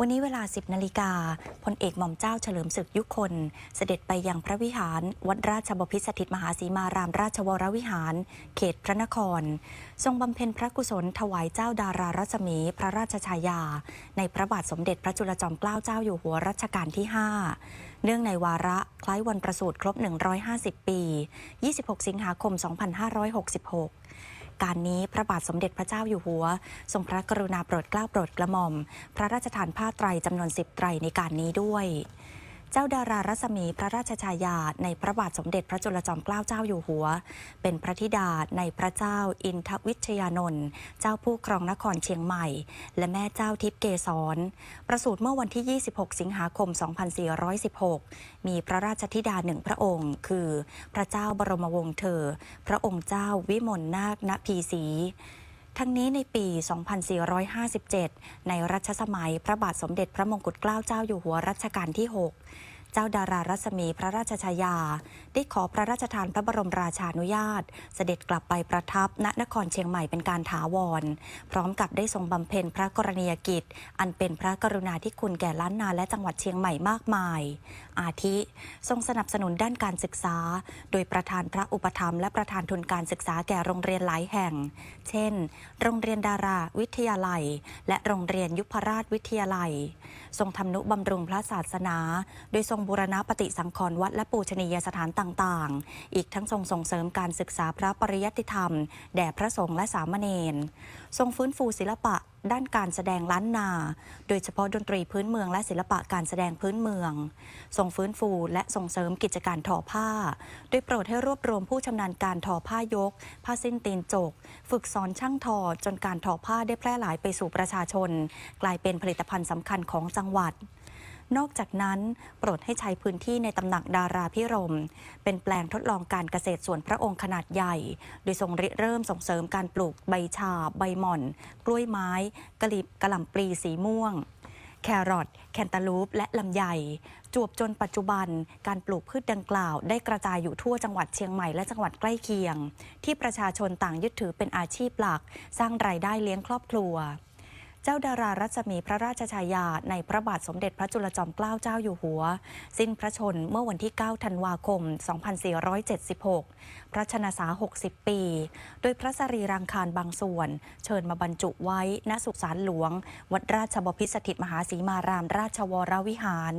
วันนี้เวลา 10 นาฬิกาพลเอกหม่อมเจ้าเฉลิมศึกยุคน เสด็จไปยังพระวิหาร วัดราชบพิตรสถิตมหาสีมารามราชวรวิหาร เขตพระนคร ทรงบำเพ็ญพระกุศลถวายเจ้าดารารัศมี พระราชชายา ในพระบาทสมเด็จพระจุลจอมเกล้าเจ้าอยู่หัวรัชกาลที่ 5 เนื่องในวาระคล้ายวันประสูติครบ 150 ปี 26 สิงหาคม 2566 การนี้พระบาทสมเด็จพระเจ้าอยู่หัว ทรงพระกรุณาโปรดเกล้าโปรดกระหม่อม พระราชทานผ้าไตรจำนวนสิบไตรในการนี้ด้วย เจ้าดารารัศมีพระราชชายาในพระบาทสมเด็จพระจุลจอมเกล้าเจ้าอยู่หัว เป็นพระธิดาในพระเจ้าอินทวิชยานนท์เจ้าผู้ครองนครเชียงใหม่ และแม่เจ้าทิพย์เกษรประสูติเมื่อวันที่ 26 สิงหาคม 2416 มีพระราชธิดาหนึ่งพระองค์ คือพระเจ้าบรมวงศ์เธอ พระองค์เจ้าวิมลนาคณพีศรี ทั้งนี้ในปี 2457 ในรัชสมัยพระบาทสมเด็จพระมงกุฎเกล้าเจ้าอยู่หัวรัชกาลที่ 6 เจ้าดารารัศมีพระราชชายา ได้ขอพระราชทานพระบรมราชานุญาต เสด็จกลับไปประทับณนครเชียงใหม่เป็นการถาวร พร้อมกับได้ทรงบำเพ็ญพระกรณียกิจ อันเป็นพระกรุณาธิคุณแก่ล้านนาและจังหวัดเชียงใหม่มากมาย อาทิ ทรงสนับสนุนด้านการศึกษา โดยประธานพระอุปถัมภ์และประธานทุนการศึกษาแก่โรงเรียนหลายแห่ง เช่น โรงเรียนดาราวิทยาลัย และโรงเรียนยุพราชวิทยาลัย ทรงทำนุบำรุงพระศาสนา โดยทรงบูรณะปฏิสังขรณ์วัดและปูชนียสถานต่างๆ อีกทั้งทรงส่งเสริมการศึกษาพระปริยัติธรรม แด่พระสงฆ์และสามเณร ทรงฟื้นฟูศิลปะด้านการแสดงล้านนา โดยเฉพาะดนตรีพื้นเมืองและศิลปะการแสดงพื้นเมืองทรงฟื้นฟูและส่งเสริมกิจการทอผ้า โดยโปรดให้รวบรวมผู้ชำนาญการทอผ้ายก ผ้าสิ้นตีนจก ฝึกสอนช่างทอจนการทอผ้าได้แพร่หลายไปสู่ประชาชน กลายเป็นผลิตภัณฑ์สำคัญของจังหวัด นอกจากนั้นโปรดให้ใช้พื้นที่ในตำหนักดาราพิรม เป็นแปลงทดลองการเกษตรส่วนพระองค์ขนาดใหญ่ โดยทรงริเริ่มส่งเสริมการปลูกใบชา ใบหม่อน กล้วยไม้กะหลิบกะหล่ำปลีสีม่วงแครอทแคนตาลูป และลำไย จวบจนปัจจุบัน การปลูกพืชดังกล่าว ได้กระจายอยู่ทั่วจังหวัดเชียงใหม่และจังหวัดใกล้เคียง ที่ประชาชนต่างยึดถือเป็นอาชีพหลัก สร้างรายได้เลี้ยงครอบครัว เจ้าดารารัศมีพระราชชายา ในพระบาทสมเด็จพระจุลจอมเกล้าเจ้าอยู่หัว สิ้นพระชนเมื่อวันที่ 9 ธันวาคม 2476 พระชนสา60 ปี โดยพระสรีรังคารบางส่วน เชิญมาบรรจุไว้ณสุสานหลวง วัดราชบพิสถิตมหาสีมารามราชวรวิหาร